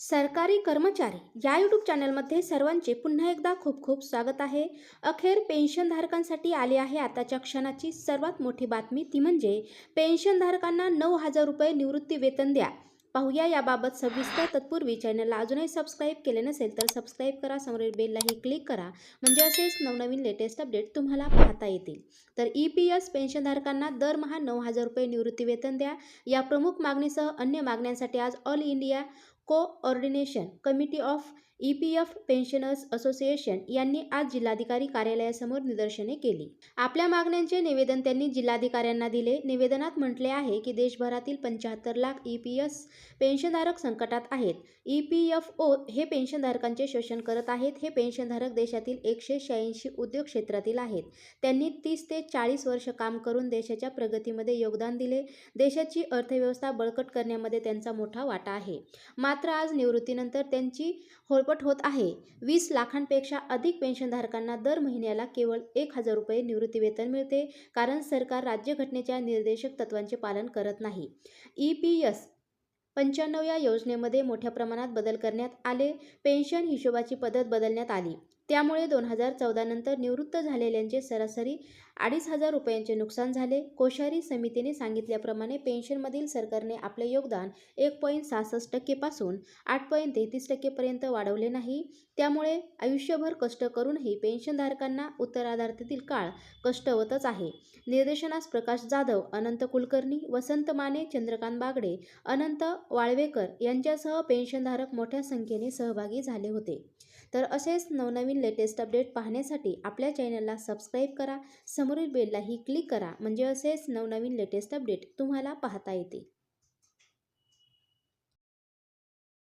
सरकारी कर्मचारी या यूट्यूब चॅनलमध्ये सर्वांचे पुन्हा एकदा खूप खूप स्वागत आहे. अखेर पेन्शनधारकांसाठी आली आहे आताच्या क्षणाची सर्वात मोठी बातमी ती म्हणजे पेन्शनधारकांना नऊ हजार रुपये निवृत्ती वेतन द्या. पाहूया याबाबत सविस्तर. तत्पूर्वी चॅनलला अजूनही सबस्क्राईब केले नसेल तर सबस्क्राईब करा. समोरील बेललाही क्लिक करा. म्हणजे असेच नवनवीन लेटेस्ट अपडेट तुम्हाला पाहता येतील. तर ई पी एस पेन्शनधारकांना दरमहा नऊ हजार रुपये निवृत्ती वेतन द्या. या प्रमुख मागणीसह अन्य मागण्यांसाठी आज All India Coordination Committee of E P F Pensioners Association यांनी आज जिल्हाधिकारी कार्यालयासमोर निदर्शने केली. आपल्या मागण्यांचे निवेदन त्यांनी जिल्हाधिकाऱ्यांना दिले. निवेदनात म्हटले आहे की देशभरातील पंच्याहत्तर लाख ई पी एस पेन्शनधारक संकटात आहेत. ई पी एफ ओ हे पेन्शनधारकांचे शोषण करत आहेत. हे पेन्शनधारक देशातील एकशे शहाऐंशी उद्योग क्षेत्रातील आहेत. त्यांनी तीस ते चाळीस वर्ष काम करून देशाच्या प्रगतीमध्ये योगदान दिले. देशाची अर्थव्यवस्था बळकट करण्यामध्ये त्यांचा मोठा वाटा आहे. मात्र आज निवृत्तीनंतर त्यांची दुप्पट होत आहे. वीस लाखांपेक्षा अधिक पेन्शनधारकांना दर महिन्याला केवळ एक हजार रुपये निवृत्तीवेतन मिळते कारण सरकार राज्यघटनेच्या निर्देशक तत्वांचे पालन करत नाही. ई पी एस पंच्याण्णव या योजनेमध्ये मोठ्या प्रमाणात बदल करण्यात आले पेन्शन हिशोबाची पद्धत बदलण्यात आली. त्यामुळे दोन हजार चौदानंतर निवृत्त झालेल्यांचे सरासरी अडीच हजार रुपयांचे नुकसान झाले. कोश्यारी समितीने सांगितल्याप्रमाणे पेन्शनमधील सरकारने आपले योगदान एक पॉईंट सहासष्ट टक्केपासून आठ पॉईंट तेहतीस टक्केपर्यंत वाढवले नाही. त्यामुळे आयुष्यभर कष्ट करूनही पेन्शनधारकांना उत्तराधार्तीतील काळ कष्टवतच आहे. निर्देशनास प्रकाश जाधव अनंत कुलकर्णी वसंत माने चंद्रकांत बागडे अनंत वाळवेकर यांच्यासह पेन्शनधारक मोठ्या संख्येने सहभागी झाले होते. तर असेच नवनवीन लेटेस्ट अपडेट पाहण्यासाठी आपल्या चॅनलला सबस्क्राईब करा. सम समोरील बेललाही क्लिक करा म्हणजे असेच नवनवीन लेटेस्ट अपडेट तुम्हाला पाहता येतील